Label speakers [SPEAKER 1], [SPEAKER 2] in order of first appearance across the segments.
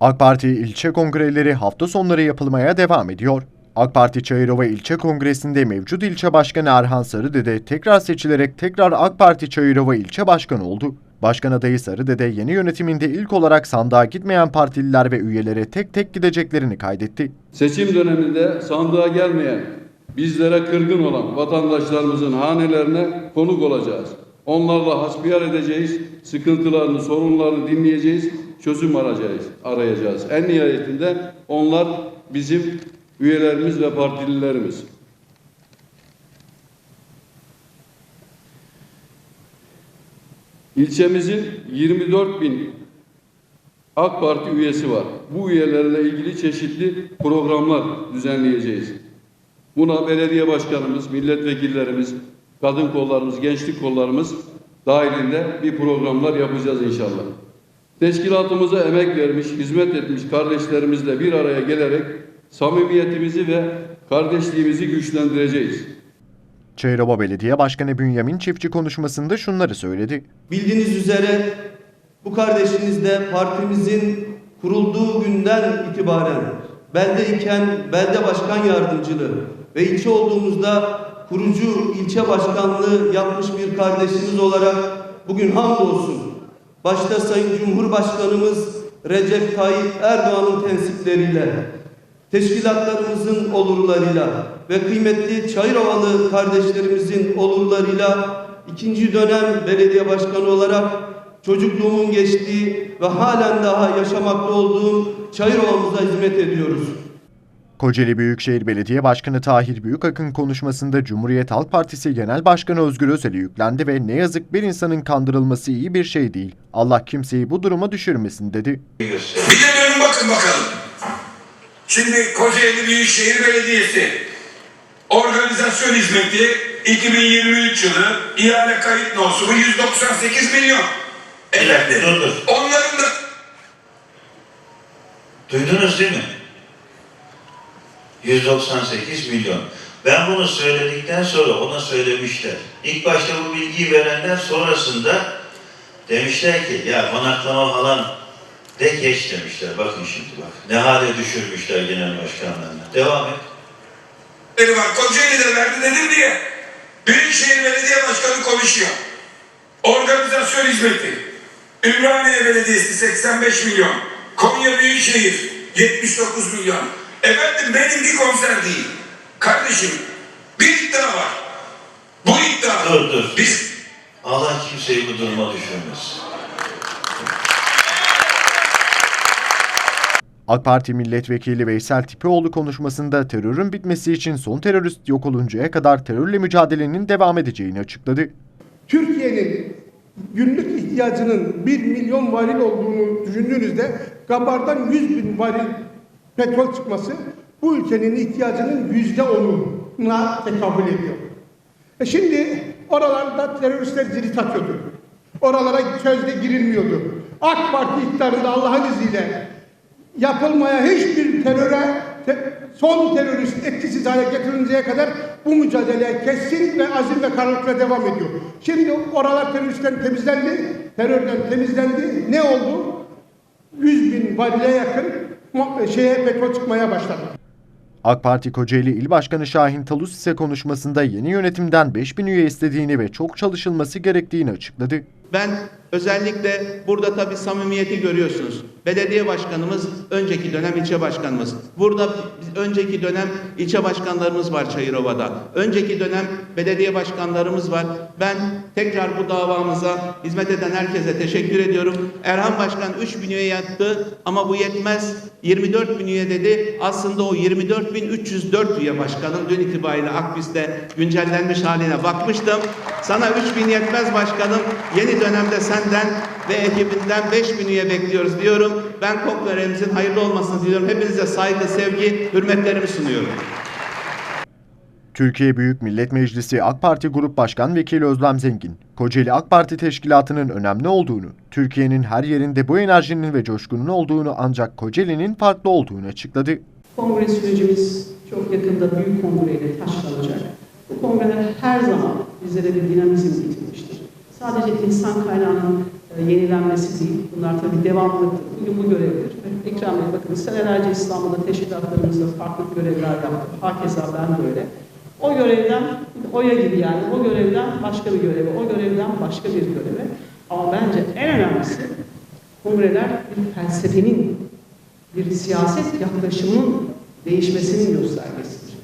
[SPEAKER 1] AK Parti ilçe kongreleri hafta sonları yapılmaya devam ediyor. AK Parti Çayırova İlçe Kongresi'nde mevcut ilçe başkanı Erhan Sarıdede tekrar seçilerek tekrar AK Parti Çayırova İlçe Başkanı oldu. Başkan adayı Sarıdede yeni yönetiminde ilk olarak sandığa gitmeyen partililer ve üyelere tek tek gideceklerini kaydetti.
[SPEAKER 2] Seçim döneminde sandığa gelmeyen, bizlere kırgın olan vatandaşlarımızın hanelerine konuk olacağız. Onlarla hasbihal edeceğiz, sıkıntılarını, sorunlarını dinleyeceğiz, çözüm arayacağız. arayacağız. En nihayetinde onlar bizim üyelerimiz ve partililerimiz. İlçemizin 24 bin AK Parti üyesi var. Bu üyelerle ilgili çeşitli programlar düzenleyeceğiz. Buna belediye başkanımız, milletvekillerimiz, kadın kollarımız, gençlik kollarımız dahilinde bir programlar yapacağız inşallah. Teşkilatımıza emek vermiş, hizmet etmiş kardeşlerimizle bir araya gelerek samimiyetimizi ve kardeşliğimizi güçlendireceğiz.
[SPEAKER 1] Çayırova Belediye Başkanı Bünyamin Çiftçi konuşmasında şunları söyledi.
[SPEAKER 3] Bildiğiniz üzere bu kardeşiniz de partimizin kurulduğu günden itibaren beldeyken belde başkan yardımcılığı ve ilçe olduğumuzda kurucu ilçe başkanlığı yapmış bir kardeşimiz olarak bugün hamdolsun başta Sayın Cumhurbaşkanımız Recep Tayyip Erdoğan'ın tensipleriyle teşkilatlarımızın olurlarıyla ve kıymetli Çayırovalı kardeşlerimizin olurlarıyla ikinci dönem belediye başkanı olarak çocukluğumun geçtiği ve halen daha yaşamakta olduğum Çayırova'mıza hizmet ediyoruz.
[SPEAKER 1] Kocaeli Büyükşehir Belediye Başkanı Tahir Büyükakın konuşmasında Cumhuriyet Halk Partisi Genel Başkanı Özgür Özel'e yüklendi ve ne yazık bir insanın kandırılması iyi bir şey değil. Allah kimseyi bu duruma düşürmesin dedi.
[SPEAKER 4] Bir de dönün bakın bakalım. Şimdi Kocaeli Büyükşehir Belediyesi organizasyon hizmeti 2023 yılı ihale kayıt nosumu 198 milyon. Evet.
[SPEAKER 5] Dur dur.
[SPEAKER 4] Onların da
[SPEAKER 5] Duydunuz değil mi? 198 milyon. Ben bunu söyledikten sonra ona söylemişler. İlk başta bu bilgiyi verenler sonrasında demişler ki ya konaklama falan de geç demişler. Bakın şimdi bak. Ne hale düşürmüşler genel başkanlarına. Devam et.
[SPEAKER 4] Biri var. Kocaeli'de verdi dedim diye. Büyükşehir Belediye Başkanı konuşuyor. Organizasyon hizmeti. Ümraniye Belediyesi 85 milyon. Konya Büyükşehir 79 milyon. Efendim benimki konser değil. Kardeşim bir iddia var. Bu iddia.
[SPEAKER 5] Dur, dur.
[SPEAKER 4] Biz
[SPEAKER 5] Allah kimseyi bu duruma düşürmesin.
[SPEAKER 1] AK Parti Milletvekili Veysel Tipioğlu konuşmasında terörün bitmesi için son terörist yok oluncaya kadar terörle mücadelenin devam edeceğini açıkladı.
[SPEAKER 6] Türkiye'nin günlük ihtiyacının 1 milyon varil olduğunu düşündüğünüzde Gabar'dan 100 bin varil petrol çıkması bu ülkenin ihtiyacının yüzde onuna tekabül ediyor. E şimdi oralarda teröristler cirit atıyordu. Oralara sözde girilmiyordu. AK Parti iktidarında Allah'ın izniyle yapılmaya hiçbir teröre te- son terörist etkisiz hale getirinceye kadar bu mücadele kesin ve azim ve kararlılıkla devam ediyor. Şimdi oralar teröristten temizlendi, terörden temizlendi. Ne oldu? 100 bin varile yakın şeye petrol çıkmaya başladı.
[SPEAKER 1] AK Parti Kocaeli İl Başkanı Şahin Talus ise konuşmasında yeni yönetimden 5000 üye istediğini ve çok çalışılması gerektiğini açıkladı.
[SPEAKER 7] Ben özellikle burada tabii samimiyeti görüyorsunuz. Belediye başkanımız, önceki dönem ilçe başkanımız. Burada önceki dönem ilçe başkanlarımız var Çayırova'da. Önceki dönem belediye başkanlarımız var. Ben tekrar bu davamıza hizmet eden herkese teşekkür ediyorum. Erhan Başkan 3 bin üye yattı ama bu yetmez. 24 bin üye dedi. Aslında o 24 bin 304 üye başkanım. Dün itibariyle Akbis'te güncellenmiş haline bakmıştım. Sana 3 bin yetmez başkanım. Yeni dönemde senden ve ekibinden 5 bin üye bekliyoruz diyorum. Ben kongremizin hayırlı olmasını diliyorum. Hepinize saygı, sevgi, hürmetlerimi sunuyorum.
[SPEAKER 1] Türkiye Büyük Millet Meclisi AK Parti Grup Başkan Vekili Özlem Zengin, Kocaeli AK Parti Teşkilatı'nın önemli olduğunu, Türkiye'nin her yerinde bu enerjinin ve coşkunun olduğunu ancak Kocaeli'nin farklı olduğunu açıkladı.
[SPEAKER 8] Kongre sürecimiz çok yakında büyük kongreyle taşlanacak. Bu kongreler her zaman bizlere bir dinamizm getirmiştir. Sadece insan kaynağının e, yenilenmesi değil, bunlar tabii devamlılıktır. Bugün bu görevdir. Ekrem Bey bakın senelerce İstanbul'da teşkilatlarımızda farklı görevler yaptım. Hakeza ben de öyle. O görevden, oya gibi yani o görevden başka bir göreve, o görevden başka bir göreve. Ama bence en önemlisi kongreler bir felsefenin, bir siyaset yaklaşımının değişmesinin göstergesidir.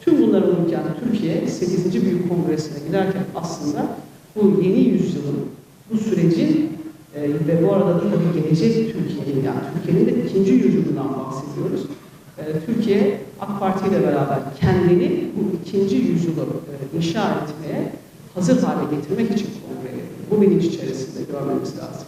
[SPEAKER 8] Tüm bunlar olurken Türkiye 8. Büyük Kongresi'ne giderken aslında bu yeni yüzyılın, bu sürecin e, ve bu arada da tabii gelecek Türkiye'nin yani Türkiye'nin de ikinci yüzyılından bahsediyoruz. E, Türkiye AK Parti ile beraber kendini bu ikinci yüzyılı e, inşa etmeye hazır hale getirmek için kongre yapıyor. Bu bilinç içerisinde görmemiz lazım.